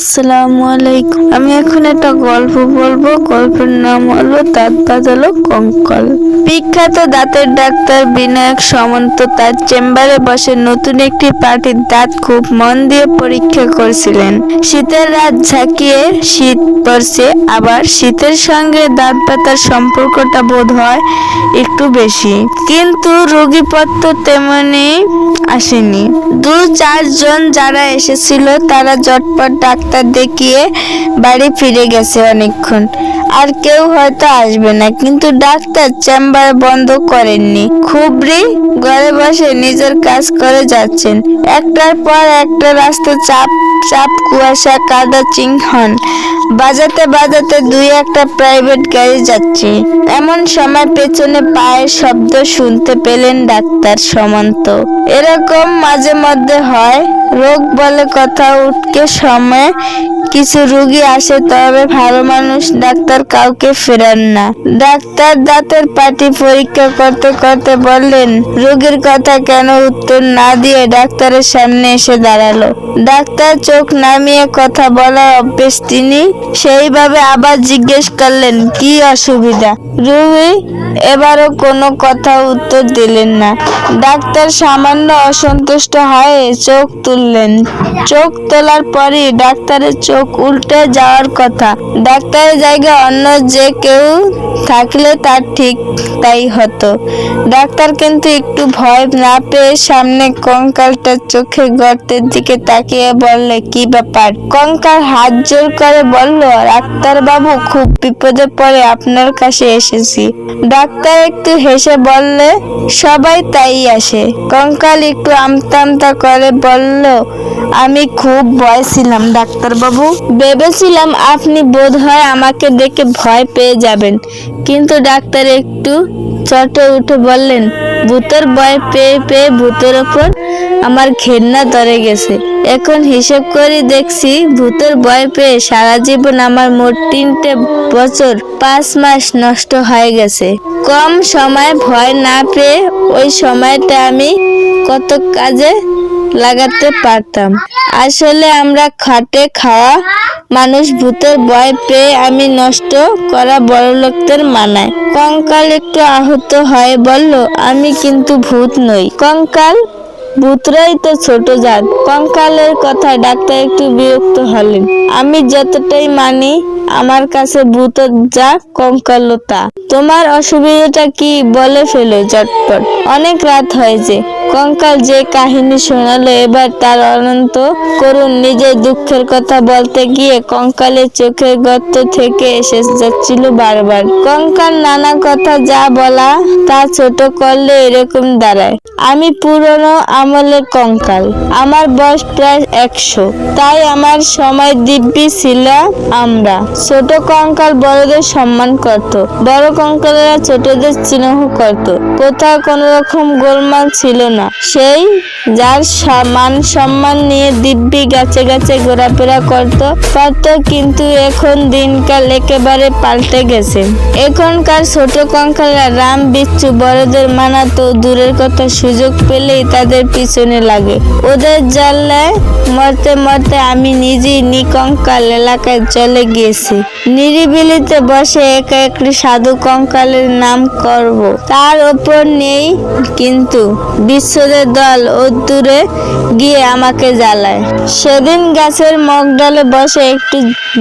আসসালামু আলাইকুম। আমি এখন একটা গল্প বলব। গল্পের নাম হলো দাঁত বাজালো কঙ্কল। বিখ্যাত দাঁতের ডাক্তার বিনায়ক সামন্ত তার চেম্বারে বসে নতুন একটি পার্টির দাঁত খুব মন দিয়ে পরীক্ষা করছিলেন। শীতের রাত ঝাঁকিয়ে শীত পড়ছে, আবার শীতের সঙ্গে দাঁত পাতার সম্পর্কটা বোধ হয় একটু বেশি। কিন্তু রোগীপত্র তেমনি আসেনি। দু চারজন যারা এসেছিল, তারা জটপট ডাক্তার দেখিয়ে বাড়ি ফিরে গেছে অনেকক্ষণ। আর কেউ হয়তো আসবে না, কিন্তু ডাক্তার চেম্বার বন্ধ করেননি। খুবরি ঘরে বসে নিজের কাজ করে যাচ্ছেন। একটার পর একটা রাস্তা চাপ চাপ, কুয়াশা, কাদা, চিংহন। বাজাতে বাজাতে দুই একটা প্রাইভেট গাড়ি যাচ্ছে। এমন সময় পেছনে পায়ের শব্দ শুনতে পেলেন ডাক্তার সমান্ত। এরকম মাঝে মধ্যে হয়, রোগ বলে কথা উঠকে সময়, কিছু রুগী আসে তবে ভালো মানুষ ডাক্তার কাউকে ফেরান না। ডাক্তার দাঁতের পাটি পরীক্ষা করতে করতে বললেন, রোগীর কথা কেন উত্তর না দিয়ে ডাক্তারের সামনে এসে দাঁড়াল? ডাক্তার চোখ নামিয়ে কথা বলার অভ্যেস তিনি। সেইভাবে আবার জিজ্ঞেস করলেন, কি অসুবিধা? রুগী এবারও কোনো কথা উত্তর দিলেন না। ডাক্তার সামান্য অসন্তুষ্ট হয়ে চোখ তুললেন। চোখ তোলার পরই ডাক্তারের চোখ উল্টে যাওয়ার কথা। ডাক্তারের জায়গায় অন্য যে কেউ থাকলে তার ঠিক তাই হতো। ডাক্তার কিন্তু একটু ভয় না পেয়ে সামনে কঙ্কালটার চোখে গর্তের দিকে তাকিয়ে বললে কি ব্যাপার? কঙ্কাল হাত জোর করে বলল, ডাক্তার বাবু, খুব বিপদে পড়ে, আপনার কাছে এসেছি। ডাক্তার একটু হেসে বললে, সবাই তাই আসে। কঙ্কাল একটু আমতা আমতা করে বলল, আমি খুব ভয় ছিলাম ডাক্তারবাবু ভেবেছিলাম আপনি বোধ হয় আমাকে দেখে ভয় পেয়ে যাবেন, কিন্তু ডাক্তার একটু চটে উঠে বললেন ভূতের ভয় পেয়ে পেয়ে ভূতের ওপর আমার ঘেন্না ধরে গেছে। এখন হিসেব করে দেখছি ভূতের ভয় পেয়ে সারা জীবন আমার মোট তিনটে বছর, পাঁচ মাস নষ্ট হয়ে গেছে। কম সময় ভয় না পেয়ে ওই সময়টা আমি কত কাজে লাগাতে পারতাম। আসলে আমরা খাটে খাওয়া মানুষ ভূতের ভয় পেয়ে আমি নষ্ট করা বড় লোকদের মানায়। কঙ্কাল একটু আহত হয়ে বলল, আমি কিন্তু ভূত নই। কঙ্কাল, ভূতরাই তো ছোট জাত। কঙ্কালের কথা ডাক্তার একটু বিরক্ত হলেন। আমি যতটাই মানি, আমার কাছে ভূত যা কঙ্কালতা তোমার অসুবিধাটা কি বলে ফেলো চটপট অনেক রাত হয়েছে কঙ্কাল যে কাহিনী শোনালো, এবার তার অনন্ত করুণ নিজের দুঃখের কথা বলতে গিয়ে কঙ্কালের চোখের গর্ত থেকে এসে যাচ্ছিল বারবার। কঙ্কাল নানা কথা যা বলা তা ছোট করলে এরকম দাঁড়ায়। আমি পুরনো আমলের কঙ্কাল, আমার বয়স প্রায় একশো, তাই আমার সময় দিব্যি ছিল আমরা। ছোট কঙ্কাল বড়দের সম্মান করত, বড় কঙ্কালেরা ছোটদের স্নেহ করত। কোথাও কোনো রকম গোলমাল ছিল না। সেই যার মান সম্মান নিয়ে দিব্যি গাছে গাছে ঘোরাফেরা করত, পারত কিন্তু এখন দিনকাল একেবারে পাল্টে গেছে। এখনকার ছোট কঙ্কালরা রাম, বিচ্ছু, বড়দের মানাতো দূরের কথা সুযোগ পেলেই তাদের পিছনে লাগে। ওদের জানলায় মরতে মরতে আমি নিজেই নিকঙ্কাল এলাকায় চলে গিয়েছি। নিরিবিলিতে বসে একা একটি সাধু কঙ্কালের নাম করব। তার ওপর নেই কিন্তু বিশ্বদের দল দূরে গিয়ে আমাকে জ্বালায়। সেদিন গাছের মগডালে বসে একটু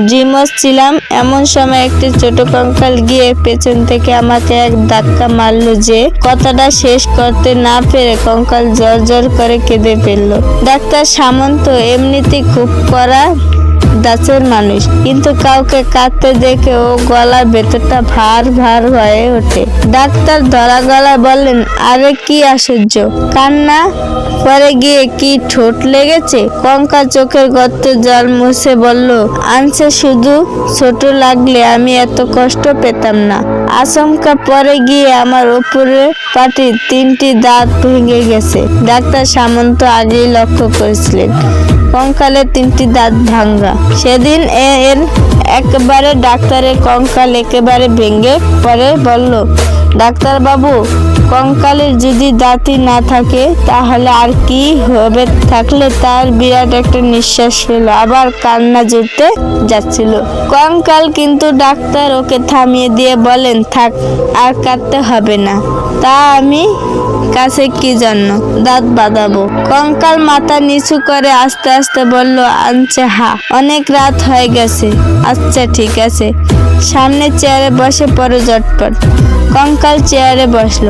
জিমস ছিলাম। এমন সময় একটি ছোট কঙ্কাল গিয়ে পেছন থেকে আমাকে এক ধাক্কা মারলো যে কথাটা শেষ করতে না পেরে কঙ্কাল জর জর করে কেঁদে ফেলল। ডাক্তার সামন্ত, এমনিতেই খুব করা দাসের মানুষ। কিন্তু কাউকে কাঁদতে দেখে ও গলার ভেতরটা ভার ভার হয়ে ওঠে। ডাক্তার ধরা গলায় বললেন, আরে কি আশ্চর্য। কান্না? পরে গিয়ে কি ঠোঁট লেগেছে? কঙ্কা চোখের গর্ত জল মুছে বলল, আনছে শুধু ছোট লাগলে আমি এত কষ্ট পেতাম না। আচমকা পরে গিয়ে আমার উপরে পাটির তিনটি দাঁত ভেঙে গেছে। ডাক্তার সামন্ত আগেই লক্ষ্য করেছিলেন। কঙ্কালের তিনটি দাঁত ভাঙ্গা। সেদিন এর একেবারে ডাক্তারের কঙ্কাল একেবারে ভেঙে পরে বলল ডাক্তার বাবু কঙ্কালের যদি দাঁতই না থাকে, তাহলে আর কি হবে? থাকলে তার বিরাট একটা নিঃশ্বাস ফেল, আবার কান্না জুড়তে যাচ্ছিল। কঙ্কাল কিন্তু ডাক্তার ওকে থামিয়ে দিয়ে বলেন, থাক, আর কাটতে হবে না। তা আমি কাছে কি জন্য? দাঁত বাঁধাবো। কঙ্কাল মাথা নিচু করে আস্তে আস্তে বলল, আনছে, হা, অনেক রাত হয়ে গেছে। আচ্ছা ঠিক আছে। সামনে চেয়ারে বসে পড়ো জটপট। কঙ্কাল চেয়ারে বসল।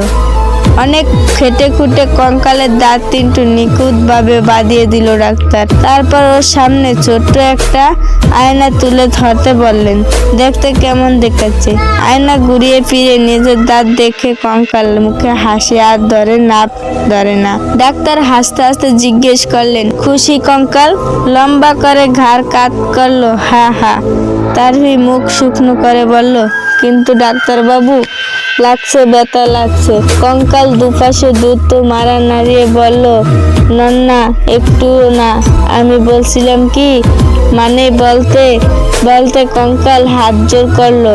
অনেক খেটে খুঁটে কঙ্কালের দাঁত তিনটু নিখুঁতভাবে বাঁধিয়ে দিল ডাক্তার। তারপর ওর সামনে ছোট্ট একটা আয়না তুলে ধরতে বললেন, দেখতে কেমন দেখাচ্ছে? আয়না ঘুরিয়ে ফিরে নিজের দাঁত দেখে কঙ্কাল মুখে হাসি আর ধরে না ধরে না। ডাক্তার হাসতে হাসতে জিজ্ঞেস করলেন, খুশি কঙ্কাল? লম্বা করে ঘাড় কাত করল, হা হা। তারই মুখ শুকনো করে বলল কিন্তু ডাক্তার বাবু লাগছে, ব্যথা লাগছে। কঙ্কাল দুপাশে দ্রুত মারা নাড়িয়ে বলল, নন্না একটু না। আমি বলছিলাম, কি? মানে বলতে বলতে কঙ্কাল হাত জোর করল।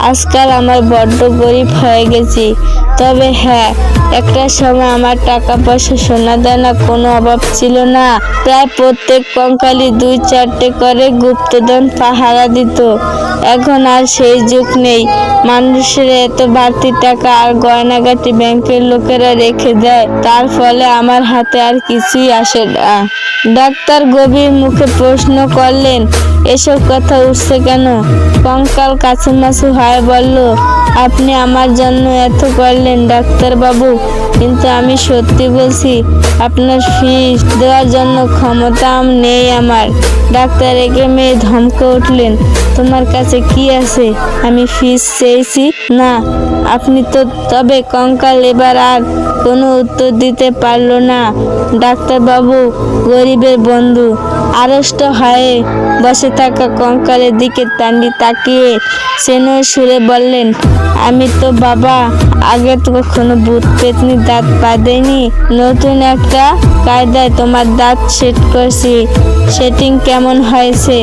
আজকাল আমার বড্ড গরিব হয়ে গেছি। তবে হ্যাঁ একটা সময় আমার টাকা পয়সা সোনা দানা কোনো অভাব ছিল না। প্রায় প্রত্যেক কঙ্কালি দুই চারটে করে গুপ্তধন পাহারা দিত। এখন আর সেই যুগ নেই। মানুষের এত বাড়তি টাকা আর গয়নাগাটি ব্যাংকের লোকেরা রেখে দেয়, তার ফলে আমার হাতে আর কিছুই আসে না। ডাক্তার গভীর মুখে প্রশ্ন করলেন, এসব কথা উঠছে কেন? কঙ্কাল কাছুমাছু হয় বলল, আপনি আমার জন্য এত করলেন ডাক্তার বাবু কিন্তু আমি সত্যি বলছি, আপনার ফিস দেওয়ার জন্য ক্ষমতা নেই আমার। ডাক্তার একে মেয়ে ধমকে উঠলেন, তোমার কাছে কি আছে? আমি ফিস চেয়েছি। না আপনি তো তবে কঙ্কাল এবার আর কোনো উত্তর দিতে পারল না। ডাক্তারবাবু গরিবের বন্ধু, আড়ষ্ট হয়ে বসে থাকা কঙ্কালের দিকে তান্ডি তাকিয়ে সেনো সুরে বললেন, আমি তো বাবা, আগে তো কখনো ভূত পেতনি, দাঁত বাঁধেনি নতুন একটা কায়দায় তোমার দাঁত সেট করছি। সেটিং কেমন হয়েছে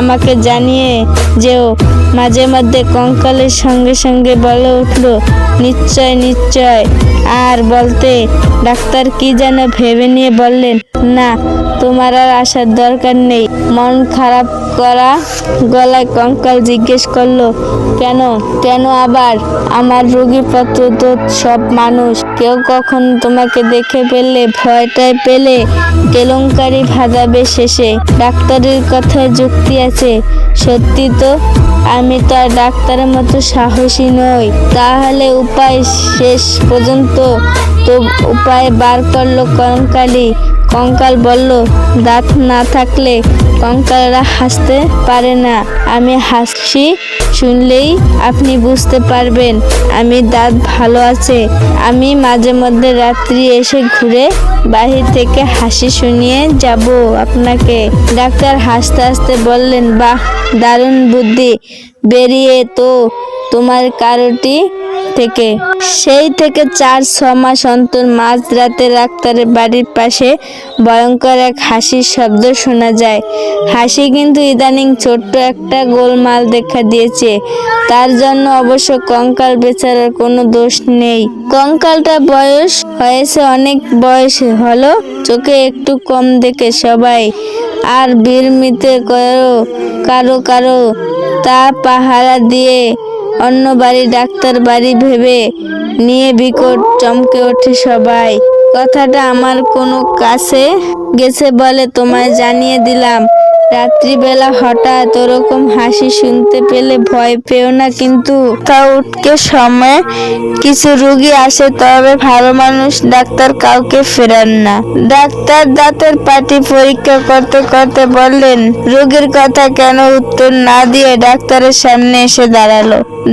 আমাকে জানিয়ে যেও। মাঝে মধ্যে কঙ্কালের সঙ্গে সঙ্গে বলে উঠল, নিশ্চয় নিশ্চয়। আর বলতে, ডাক্তার কি যেন ভেবে নিয়ে বললেন, না, তোমার আর আসার দরকার নেই। মন খারাপ করা গলায় কঙ্কাল জিজ্ঞেস করল, কেন? কেন আবার? আমার রোগীপত্র তো সব মানুষ। কেউ কখন তোমাকে দেখে পেলে ভয়টায় পেলে কেলেঙ্কারি ভাজাবে শেষে। ডাক্তারের কথায় যুক্তি আছে। সত্যি তো, আমি তো আর ডাক্তারের মতো সাহসী নই। তাহলে উপায় শেষ পর্যন্ত তো উপায় বার করল কঙ্কালি। কঙ্কাল বলল, দাঁত না থাকলে কঙ্কালরা হাসতে পারে না। আমি হাসছি শুনলেই আপনি বুঝতে পারবেন, আমি দাঁত ভালো আছে। আমি মাঝে মধ্যে রাত্রি এসে ঘুরে বাহির থেকে হাসি শুনিয়ে যাব আপনাকে। ডাক্তার হাসতে হাসতে বললেন, বাহ, দারুণ বুদ্ধি। বেরিয়ে তো তোমার কারোটি থেকে। সেই থেকে চার, ছ মাস অন্তর মাঝরাতে ডাক্তারের বাড়ির পাশে ভয়ঙ্কর এক হাসির শব্দ শোনা যায়। হাসি কিন্তু ইদানিং ছোট্ট একটা গোলমাল দেখা দিয়েছে। তার জন্য অবশ্য কঙ্কাল বেচারার কোনো দোষ নেই। কঙ্কালটা বয়স হয়েছে অনেক বয়স হলো, চোখে একটু কম দেখে সবাই। আর বিড়মিতে কারও কারও কারও তা পাহারা দিয়ে অন্য বাড়ি ডাক্তার বাড়ি ভেবে নিয়ে বিকট চমকে ওঠে সবাই। কথাটা আমার কোনো কাছে গেছে বলে তোমায় জানিয়ে দিলাম। রাত্রিবেলা হঠাৎ ওরকম হাসি শুনতে পেলে ভয় পেও না, কিন্তু তা উঠকে সময় কিছু রুগী আসে তবে ভালো মানুষ ডাক্তার কাউকে ফেরান না। ডাক্তার দাঁতের পাটি পরীক্ষা করতে করতে বললেন, রোগীর কথা কেন উত্তর না দিয়ে ডাক্তারের সামনে এসে দাঁড়াল?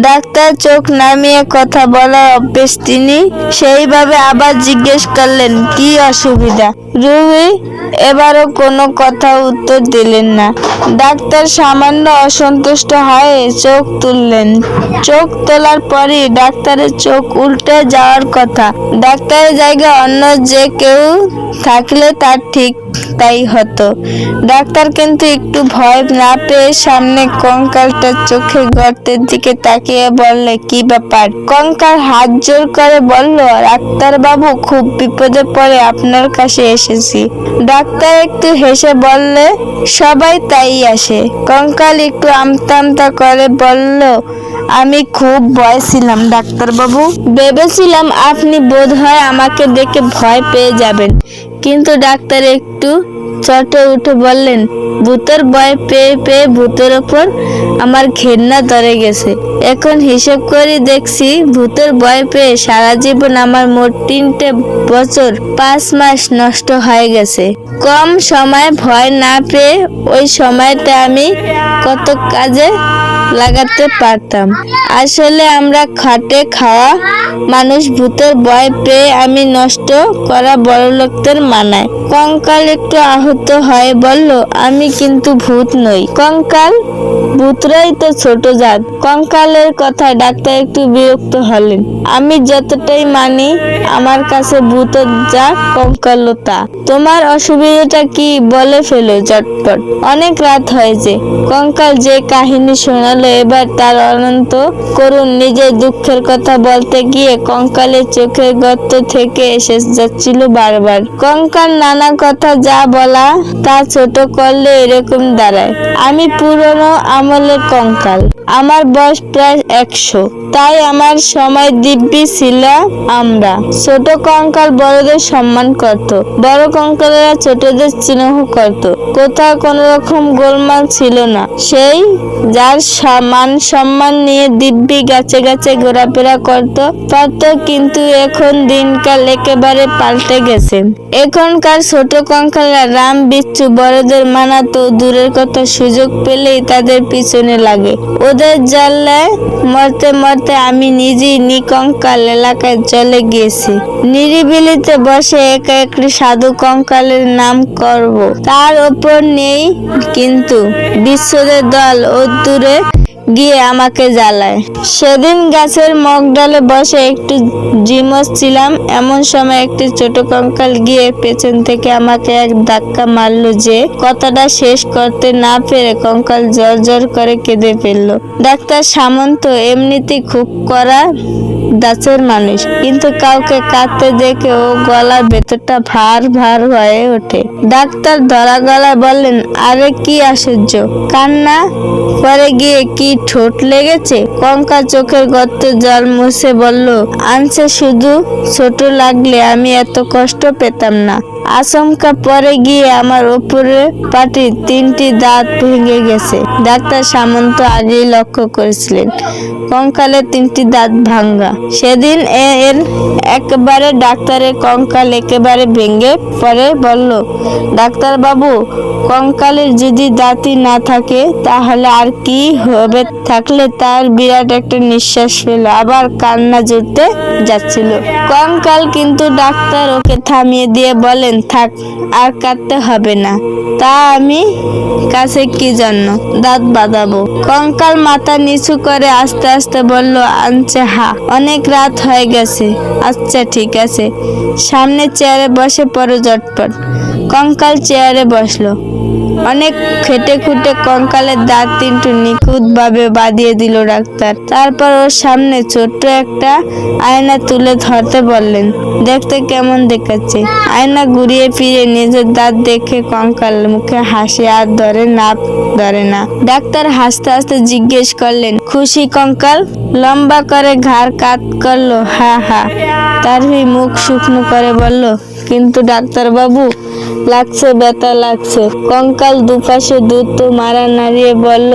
ডাক্তার চোখ নামিয়ে কথা বলার অভ্যেস তিনি সেইভাবে আবার জিজ্ঞেস করলেন, কি অসুবিধা? রুগী এবারও কোনো কথা উত্তর দিলেন না। ডাক্তার সামান্য অসন্তুষ্ট হয়ে চোখ তুললেন। চোখ তোলার পরই ডাক্তারের চোখ উল্টে যাওয়ার কথা। ডাক্তারের জায়গায় অন্য যে কেউ থাকলে তার ঠিক তাই হতো। ডাক্তার কিন্তু একটু ভয় না পেয়ে সামনে কঙ্কালটার চোখে গর্তের দিকে তাকিয়ে বললে, কি ব্যাপার? কঙ্কাল হাত জোর করে বলল ডাক্তার বাবু খুব বিপদে পড়ে আপনার কাছে এসেছি। ডাক্তার একটু হেসে বললে সবাই তাই আসে। কঙ্কাল একটু আমতা আমতা করে বলল, আমি খুব ভয় ছিলাম, ডাক্তারবাবু। ভেবেছিলাম আপনি বোধ হয় আমাকে দেখে ভয় পেয়ে যাবেন। কিন্তু ডাক্তার একটু চটে উঠে বললেন, ভূতের ভয় পেয়ে পেয়ে ভূতের ওপর আমার ঘেন্না ধরে গেছে। এখন হিসেব করে দেখছি, ভূতের ভয় পেয়ে সারা জীবন আমার মোট তিনটে বছর, পাঁচ মাস নষ্ট হয়ে গেছে। কম সময় ভয় না পেয়ে ওই সময়তে আমি কত কাজে লাগাতে পারতাম। আসলে আমরা খাটে খাওয়া মানুষ ভূতের ভয় পেয়ে আমি নষ্ট করা বড় লোকদের মানায়। কঙ্কাল একটু আহত হয়ে বলল, আমি কিন্তু ভূত নই। কঙ্কাল, ভূতরাই তো ছোট জাত। কঙ্কালের কথায় ডাক্তার একটু বিরক্ত হলেন। আমি যতটাই মানি, আমার কাছে ভূত যা কঙ্কালও তা তোমার অসুবিধাটা কি বলে ফেলো চটপট অনেক রাত হয়েছে কঙ্কাল যে কাহিনী শোনালো এবার তার অনন্ত করুন নিজের দুঃখের কথা বলতে গিয়ে কঙ্কালের চোখের গর্ত থেকে এসে যাচ্ছিল বারবার। কঙ্কাল নানা কথা যা বলা তা ছোট করলে এরকম দাঁড়ায়। আমি পুরনো আমলের কঙ্কাল। আমার বয়স প্রায় একশো। তাই আমার সময় দিব্যি ছিল আমরা। ছোট কঙ্কাল বড়দের সম্মান করত। বড় কঙ্কালেরা ছোটদের চিহ্ন করত। কোথাও কোনো রকম গোলমাল ছিল না। সেই যার মান সম্মান নিয়ে দিব্যি গাছে গাছে ঘোরাফেরা করত, পারত কিন্তু এখন দিনকাল একেবারে পাল্টে গেছে। এখনকার ছোট কঙ্কালরা রাম, বিচ্ছু বড়দের মানা তো দূরের কথা সুযোগ পেলেই তাদের পিছনে লাগে। ওদের জানলায় মরতে মরতে আমি নিজেই নিকঙ্কাল এলাকায় চলে গিয়েছি। নিরিবিলিতে বসে একা একটি সাধু কঙ্কালের নাম করব। তার ওপর নেই কিন্তু বিশ্বদের দল ও দূরে গিয়ে আমাকে জ্বালায়। সেদিন গাছের মগডালে বসে একটু জিমস ছিলাম। এমন সময় একটি ছোট কঙ্কাল গিয়ে পেছন থেকে আমাকে এক ধাক্কা মারলো যে কথাটা শেষ করতে না পেরে কঙ্কাল জর জর করে কেঁদে ফেলল। ডাক্তার সামন্ত এমনিতেই খুব করা দাসের মানুষ, কিন্তু কাউকে কাঁদতে দেখে ও গলার ভেতরটা ভার ভার হয়ে ওঠে। ডাক্তার ধরা গলায় বললেন, আরে কি আশ্চর্য, কান্না? পরে গিয়ে কি ঠোঁট লেগেছে। কঙ্কা চোখের গর্ত জল মুছে বলল, আনছে শুধু, ছোট লাগলে আমি এত কষ্ট পেতাম না। আচমকা পরে গিয়ে আমার উপরে পাটির তিনটি দাঁত ভেঙে গেছে। ডাক্তার সামন্ত আগেই লক্ষ্য করেছিলেন, কঙ্কালের তিনটি দাঁত ভাঙ্গা। সেদিন এর একবারে ডাক্তারের কঙ্কাল একেবারে ভেঙে পরে বলল ডাক্তার বাবু কঙ্কালের যদি দাঁতই না থাকে, তাহলে আর কি হবে থাকলে তার বিরাট একটা নিঃশ্বাস ফেল, আবার কান্না জুড়তে যাচ্ছিল। কঙ্কাল কিন্তু ডাক্তার ওকে থামিয়ে দিয়ে বলেন, থাক, আর কাটতে হবে না। তা আমি কাছে কি জন্য? দাঁত বাঁধাবো। কঙ্কাল মাথা নিচু করে আস্তে আস্তে বলল, আনছে, হা, অনেক রাত হয়ে গেছে। আচ্ছা ঠিক আছে। সামনে চেয়ারে বসে পড়ো জটপট কঙ্কাল চেয়ারে বসল। অনেক খেটে খুঁটে কঙ্কালের দাঁত তিনটু নিখুঁত ভাবে বাঁধিয়ে দিল ডাক্তার। তারপর ওর সামনে ছোট্ট একটা আয়না তুলে ধরতে বললেন, দেখতে কেমন দেখাচ্ছে? আয়না ঘুরিয়ে ফিরে নিজের দাঁত দেখে কঙ্কাল মুখে হাসি আর ধরে না ধরে না। ডাক্তার হাসতে হাসতে জিজ্ঞেস করলেন, খুশি কঙ্কাল? লম্বা করে ঘাড় কাত করল, হা হা। তারই মুখ শুকনো করে বলল কিন্তু ডাক্তার বাবু লাগছে ব্যথা, লাগছে। কঙ্কাল দুপাশে দুটো মারা নাড়িয়ে বলল,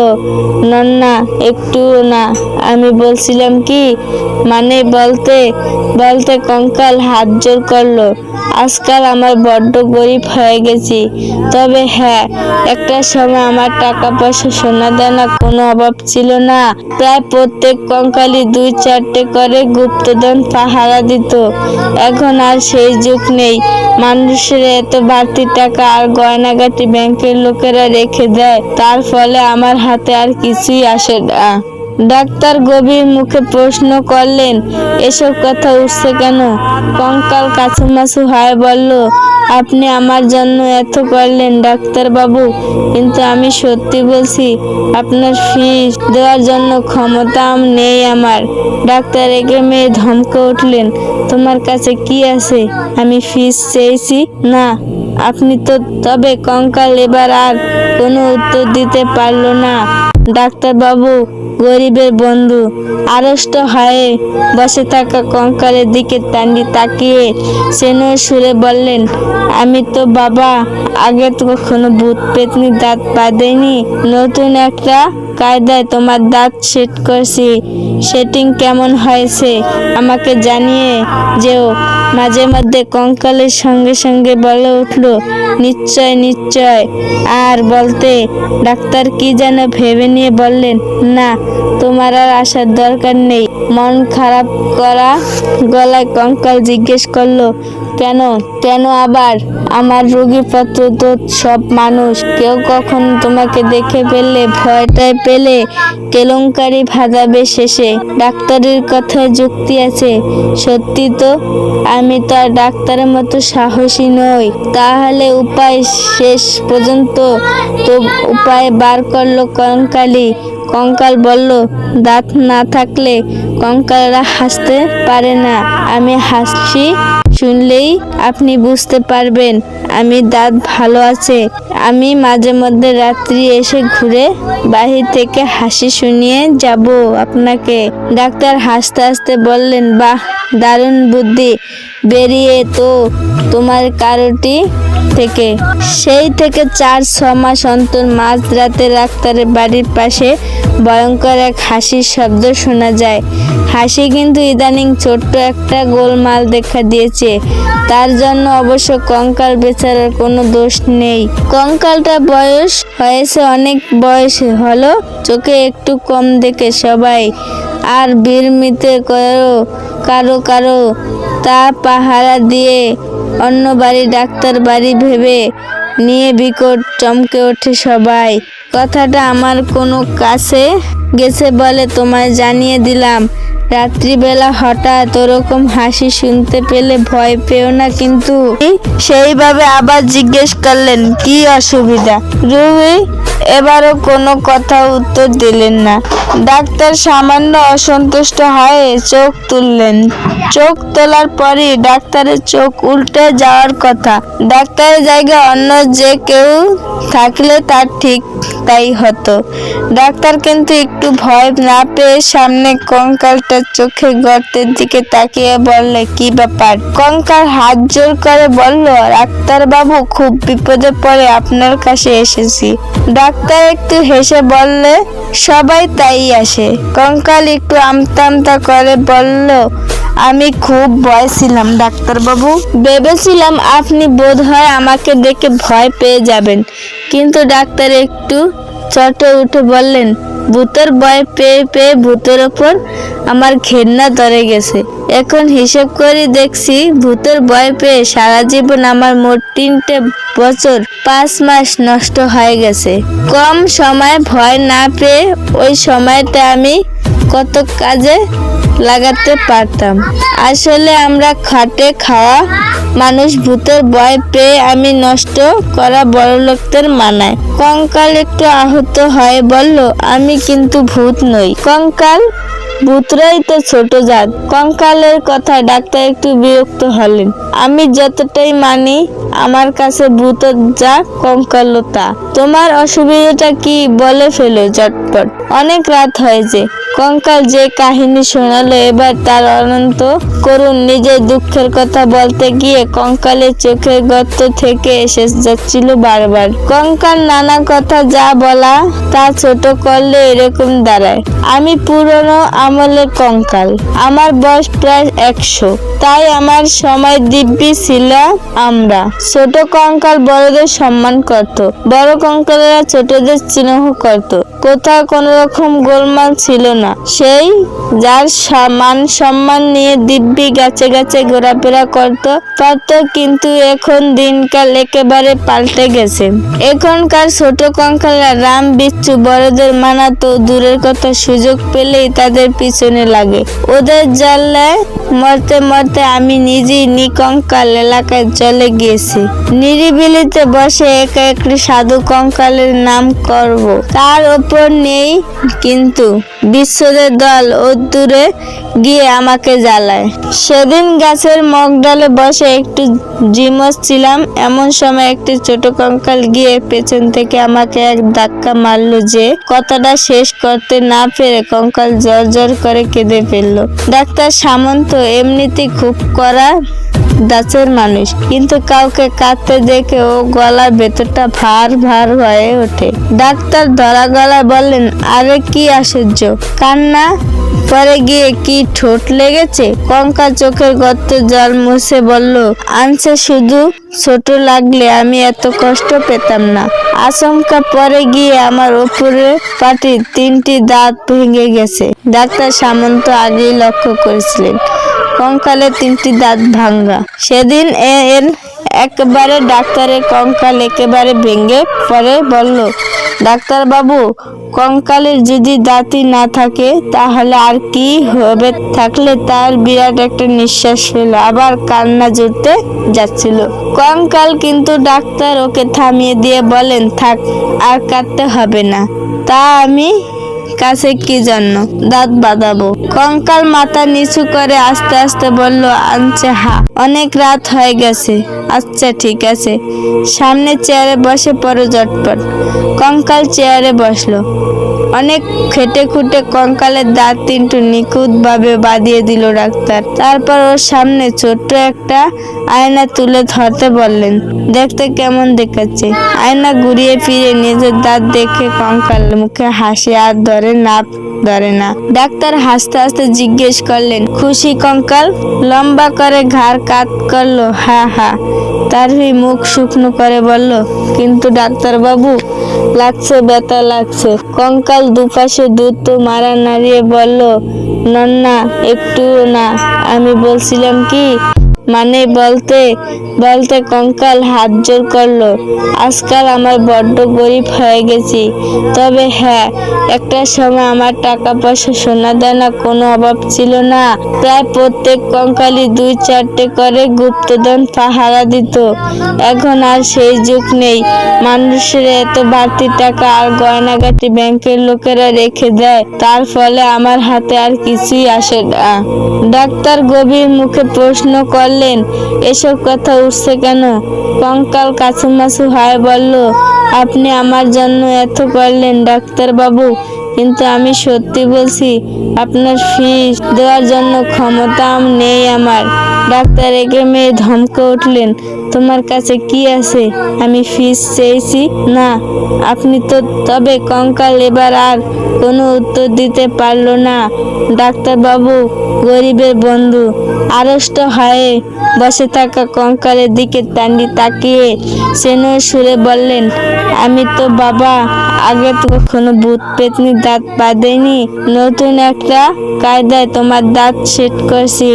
নন্না, একটুও না। আমি বলছিলাম কি মানে বলতে বলতে কঙ্কাল হাত জোর করল। আজকাল আমার বড্ড গরিব হয়ে গেছি। তবে হ্যাঁ একটা সময় আমার টাকা পয়সা সোনা দানা কোনো অভাব ছিল না। প্রায় প্রত্যেক কঙ্কালি দুই চারটে করে গুপ্তধন পাহারা দিত। এখন আর সেই যুগ নেই। মানুষের এত বাড়তি টাকা আর গয়নাগাটি ব্যাংকের লোকেরা রেখে দেয়, তার ফলে আমার হাতে আর কিছুই আসে না। ডাক্তার গভীর মুখে প্রশ্ন করলেন, এসব কথা উঠছে কেন? কঙ্কাল কাছুমাছু হয় বলল, আপনি আমার জন্য এত করলেন ডাক্তার বাবু, কিন্তু আমি সত্যি বলছি, আপনার ফিস দেওয়ার জন্য ক্ষমতা নেই আমার। ডাক্তার একে মেয়ে ধমকে উঠলেন, তোমার কাছে কি আছে? আমি ফিস চেয়েছি? না, আপনি তো, তবে কঙ্কাল এবার আর কোনো উত্তর দিতে পারল না। ডাক্তারবাবু, গরিবের বন্ধু, আড়ষ্ট হয়ে বসে থাকা কঙ্কালের দিকে টান্ডি তাকিয়ে সেনুর সুরে বললেন, আমি তো বাবা, আগে তো কখনো ভূত পেতনি দাঁত বাঁধেনি। নতুন একটা কায়দায় তোমার দাঁত সেট করছি। সেটিং কেমন হয়েছে আমাকে জানিয়ে যেও। মাঝে মধ্যে কঙ্কালের সঙ্গে সঙ্গে বলে উঠল, নিশ্চয় নিশ্চয়। আর বলতে, ডাক্তার কি যেন ভেবে নিয়ে বললেন, না, তোমার আর আসার দরকার নেই। মন খারাপ করা গলায় কঙ্কাল জিজ্ঞেস করল, কেন? কেন আবার? আমার রোগীপত্র তো সব মানুষ। কেউ কখন তোমাকে দেখে পেলে ভয়টায় পেলে কেলেঙ্কারি ভাজাবে শেষে। ডাক্তারের কথায় যুক্তি আছে। সত্যি তো, আমি তো আর ডাক্তারের মতো সাহসী নই। তাহলে উপায় শেষ পর্যন্ত তো উপায় বার করল কঙ্কালি কঙ্কাল বলল, দাঁত না থাকলে কঙ্কালরা হাসতে পারে না। আমি হাসছি শুনলেই আপনি বুঝতে পারবেন, আমি দাঁত ভালো আছে। আমি মাঝে মধ্যে রাত্রি এসে ঘুরে বাহির থেকে হাসি শুনিয়ে যাব আপনাকে। ডাক্তার হাসতে হাসতে বললেন, বাহ, দারুণ বুদ্ধি। বেরিয়ে তো তোমার কারোটি থেকে। সেই থেকে চার, ছ মাস অন্তর মাঝ রাতে ডাক্তারের বাড়ির পাশে ভয়ঙ্কর এক হাসির শব্দ শোনা যায়। হাসি কিন্তু ইদানিং ছোট্ট একটা গোলমাল দেখা দিয়েছে। তার জন্য অবশ্য কঙ্কাল বেচারার কোনো দোষ নেই। কঙ্কালটা বয়স হয়েছে অনেক বয়স হলো, চোখে একটু কম দেখে সবাই। আর বিড়মিতে কারও কারও কারও তা পাহারা দিয়ে অন্য বাড়ি ডাক্তার বাড়ি ভেবে নিয়ে বিকট চমকে ওঠে সবাই। কথাটা আমার কোনো কাছে গেছে বলে তোমায় জানিয়ে দিলাম। রাত্রিবেলা হঠাৎ ওরকম হাসি শুনতে পেলে ভয় পেও না কিন্তু। সেইভাবে আবার জিজ্ঞেস করলেন, কি অসুবিধা? রুবি এবারও কোনো কথা উত্তর দিলেন না। ডাক্তার সামান্য অসন্তুষ্ট হয়ে চোখ তুললেন। চোখ তোলার পরই ডাক্তারের চোখ উল্টে যাওয়ার কথা। ডাক্তারের জায়গায় অন্য যে কেউ থাকলে তার ঠিক তাই হতো। ডাক্তার কিন্তু একটু ভয় না পেয়ে সামনে কঙ্কালটার চোখে গর্তের দিকে তাকিয়ে বললে, কি ব্যাপার? কঙ্কাল হাত জোর করে বলল ডাক্তার বাবু খুব বিপদে পড়ে, আপনার কাছে এসেছি। ডাক্তার একটু হেসে বললে, সবাই তাই আসে। কঙ্কাল একটু আমতা আমতা করে বলল আমি খুব ভয় ছিলাম, ডাক্তারবাবু। ভেবেছিলাম আপনি বোধ হয় আমাকে দেখে ভয় পেয়ে যাবেন। কিন্তু ডাক্তার একটু চটে উঠে বললেন, ভূতের ভয় পেয়ে পেয়ে ভূতের ওপর আমার ঘেন্না ধরে গেছে। এখন হিসেব করে দেখছি ভূতের ভয় পেয়ে সারা জীবন আমার মোট তিনটে বছর পাঁচ মাস নষ্ট হয়ে গেছে। কম সময় ভয় না পেয়ে ওই সময়টা আমি কত কাজে লাগাতে পারতাম। আসলে আমরা খাটে খাওয়া মানুষ ভূতের ভয় পেয়ে আমি নষ্ট করা বড় লোকদের মানায়। কঙ্কাল একটু আহত হয়ে বলল, আমি কিন্তু ভূত নই। কঙ্কাল, ভূতরাই তো ছোট জাত। কঙ্কালের কথা ডাক্তার একটু বিরক্ত হলেন। আমি যতটাই মানি, আমার কাছে ভূত যা কঙ্কালতা। তোমার অসুবিধাটা কি বলে ফেলো চটপট অনেক রাত হয়েছে কঙ্কাল যে কাহিনী শোনালো, এবার তার অনন্ত করুণ নিজের দুঃখের কথা বলতে গিয়ে কঙ্কালের চোখের গর্ত থেকে এসে যাচ্ছিল বারবার। কঙ্কাল নানা কথা যা বলা তা ছোট করলে এরকম দাঁড়ায়, আমি পুরনো আমলের কঙ্কাল, আমার বয়স প্রায় একশো, তাই আমার সময় দিব্যি ছিল আমরা। ছোট কঙ্কাল বড়দের সম্মান করত, বড় কঙ্কালেরা ছোটদের চিহ্ন করত, কোথাও কোনো রকম গোলমাল ছিল না। সেই যার সা- মান সম্মান নিয়ে দিব্যি গাছে গাছে ঘোরাফেরা করত পারত কিন্তু এখন দিনকাল একেবারে পাল্টে গেছে। এখনকার ছোট কঙ্কালরা রাম, বিচ্ছু, বড়দের মানাতো দূরের কথা সুযোগ পেলেই তাদের পিছনে লাগে। ওদের জানলায় মরতে মরতে আমি নিজেই নিকঙ্কাল এলাকায় চলে গিয়েছি। নিরিবিলিতে বসে একা একটি সাধু কঙ্কালের নাম করব। তার ওপর নেই কিন্তু বিশ্বদের দল দূরে গিয়ে আমাকে জ্বালায়। সেদিন গাছের মগডালে বসে একটু জিমস ছিলাম এমন সময় একটি ছোট কঙ্কাল গিয়ে পেছন থেকে আমাকে এক ধাক্কা মারলো যে কথাটা শেষ করতে না পেরে কঙ্কাল জর জর করে কেঁদে ফেলল। ডাক্তার সামন্ত এমনিতেই খুব করা দাঁচের মানুষ, কিন্তু কাউকে কাঁদতে দেখে ও গলার ভেতরটা ভার ভার হয়ে ওঠে। ডাক্তার ধরা গলায় বললেন, আরে কি আশ্চর্য, কান্না পরে গিয়ে কি ঠোঁট লেগেছে? কঙ্কা চোখের গর্ত জল মুছে বলল, আনছে শুধু ছোট লাগলে আমি এত কষ্ট পেতাম না। আচমকা পরে গিয়ে আমার উপরে পাটির তিনটি দাঁত ভেঙে গেছে। ডাক্তার সামন্ত আগেই লক্ষ্য করেছিলেন। কঙ্কালে তিনটি দাঁত ভাঙ্গা সেদিন এর একবারে ডাক্তারের কঙ্কাল একেবারে ভেঙে পরে বলল ডাক্তার বাবু কঙ্কালের যদি দাঁতি না থাকে, তাহলে আর কি হবে? থাকলে তার বিরাট একটা নিঃশ্বাস ফেল আবার কান্না জুড়তে যাচ্ছিল। কঙ্কাল কিন্তু ডাক্তার ওকে থামিয়ে দিয়ে বলেন, থাক, আর কাঁদতে হবে না। তা আমি কাছে কি জন্য? দাঁত বাঁধাবো। কঙ্কাল মাথা নিচু করে আস্তে আস্তে বলল, আনছে, হা, অনেক রাত হয়ে গেছে। আচ্ছা ঠিক আছে। সামনে চেয়ারে বসে পড়ো জটপট। কঙ্কাল চেয়ারে বসল। অনেক খেটে খুঁটে কঙ্কালের দাঁত তিনটু নিখুঁত ভাবে বাঁধিয়ে দিল ডাক্তার। তারপর ওর সামনে ছোট্ট একটা আয়না তুলে ধরতে বললেন, দেখতে কেমন দেখাচ্ছে? আয়না ঘুরিয়ে ফিরে নিজের দাঁত দেখে কঙ্কাল মুখে হাসি আর ধরে না ধরে না। ডাক্তার হাসতে হাসতে জিজ্ঞেস করলেন, খুশি কঙ্কাল? লম্বা করে ঘাড় কাত করল, হা হা। তারই মুখ শুকনো করে বলল, কিন্তু ডাক্তার বাবু লাগছে, ব্যথা লাগছে। কঙ্কাল দুপাশে দ্রুত মারা নাড়িয়ে বলল নন্না একটুও না। আমি বলছিলাম কি? মানে বলতে বলতে কঙ্কাল হাত জোর করল। আজকাল আমার বড্ড গরিব হয়ে গেছি। তবে হ্যাঁ একটা সময় আমার টাকা পয়সা সোনা দানা কোনো অভাব ছিল না। প্রায় প্রত্যেক কঙ্কালি দুই চারটে করে গুপ্তধন পাহারা দিত। এখন আর সেই যুগ নেই। মানুষের এত বাড়তি টাকা আর গয়নাগাটি ব্যাংকের লোকেরা রেখে দেয়। তার ফলে আমার হাতে আর কিছুই আসে না। ডাক্তার গভীর মুখে প্রশ্ন করলেন এসব কথা উঠছে কেন? কঙ্কাল কাছুমাছু হায় বলল, আপনি আমার জন্য এত করলেন ডাক্তারবাবু, কিন্তু আমি সত্যি বলছি, আপনার ফিস দেওয়ার জন্য ক্ষমতা নেই আমার। ডাক্তার একে মেয়ে ধমকে উঠলেন, তোমার কাছে কি আছে? আমি ফিস চেয়েছি? না, আপনি তো, তবে কঙ্কাল এবার আর কোনো উত্তর দিতে পারল না। ডাক্তারবাবু, গরিবের বন্ধু, আড়ষ্ট হয়ে বসে থাকা কঙ্কালের দিকে টান্ডি তাকিয়ে সেনো সুরে বললেন, আমি তো বাবা, আগে তো কখনো ভূত পেতনি, দাঁত বাঁধেনি, নতুন একটা কায়দায় তোমার দাঁত সেট করছি।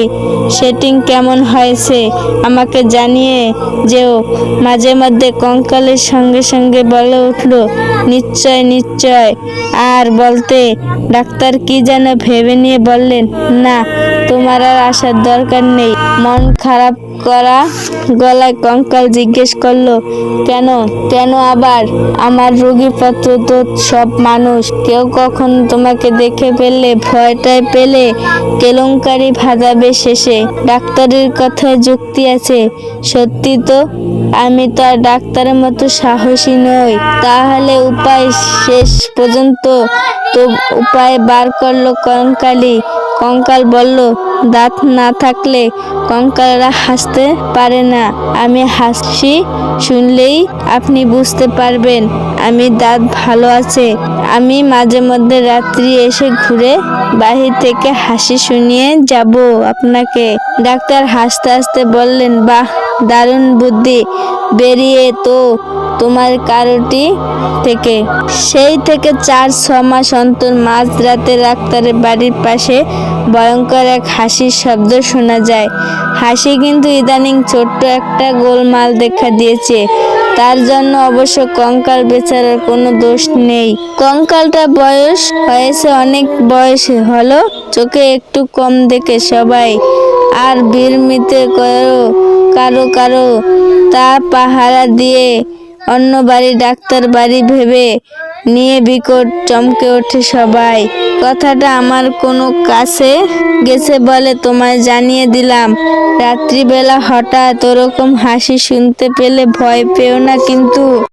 সেটিং কেমন হয়েছে? আমাকে জানিয়ে যেও। মাঝে মধ্যে কঙ্কালের সঙ্গে সঙ্গে বলে উঠল, নিশ্চয় নিশ্চয়। আর বলতে, ডাক্তার কি যেন ভেবে নিয়ে বললেন? না, তোমার আর আসার দরকার নেই। মন খারাপ করা গলায় কঙ্কাল জিজ্ঞেস করল, কেন? কেন আবার? আমার রোগীপত্র তো সব মানুষ। কেউ কখন তোমাকে দেখে ফেললে ভয়টায় পেলে কেলেঙ্কারি ভাজাবে শেষে। ডাক্তারের কথায় যুক্তি আছে। সত্যি তো, আমি তো আর ডাক্তারের মতো সাহসী নই। তাহলে উপায় শেষ পর্যন্ত তো উপায় বার করল কঙ্কালি। কঙ্কাল বলল, দাঁত না থাকলে কঙ্কালরা হাসতে পারে না। আমি হাসি শুনলেই আপনি বুঝতে পারবেন, আমি দাঁত ভালো আছে। আমি মাঝে মধ্যে রাত্রি এসে ঘুরে বাহির থেকে হাসি শুনিয়ে যাব আপনাকে। ডাক্তার হাসতে হাসতে বললেন, বাহ, দারুণ বুদ্ধি, বেরিয়ে তো। তোমার কারোটি থেকে। সেই থেকে চার, ছ মাস অন্তর মাঝরাতে ডাক্তারের বাড়ির পাশে ভয়ঙ্কর এক হাসির শব্দ শোনা যায়। হাসি কিন্তু ইদানিং ছোট্ট একটা গোলমাল দেখা দিয়েছে। তার জন্য অবশ্য কঙ্কাল বেচারার কোনো দোষ নেই। কঙ্কালটা বয়স হয়েছে অনেক বয়স হলো, চোখে একটু কম দেখে সবাই। আর বিড়মিতে করো কারও কারও তা পাহারা দিয়ে অন্য বাড়ি ডাক্তার বাড়ি ভেবে নিয়ে বিকট চমকে ওঠে সবাই। কথাটা আমার কোনো কাছে গেছে বলে তোমায় জানিয়ে দিলাম। রাত্রিবেলা হঠাৎ ওরকম হাসি শুনতে পেলে ভয় পেও না কিন্তু।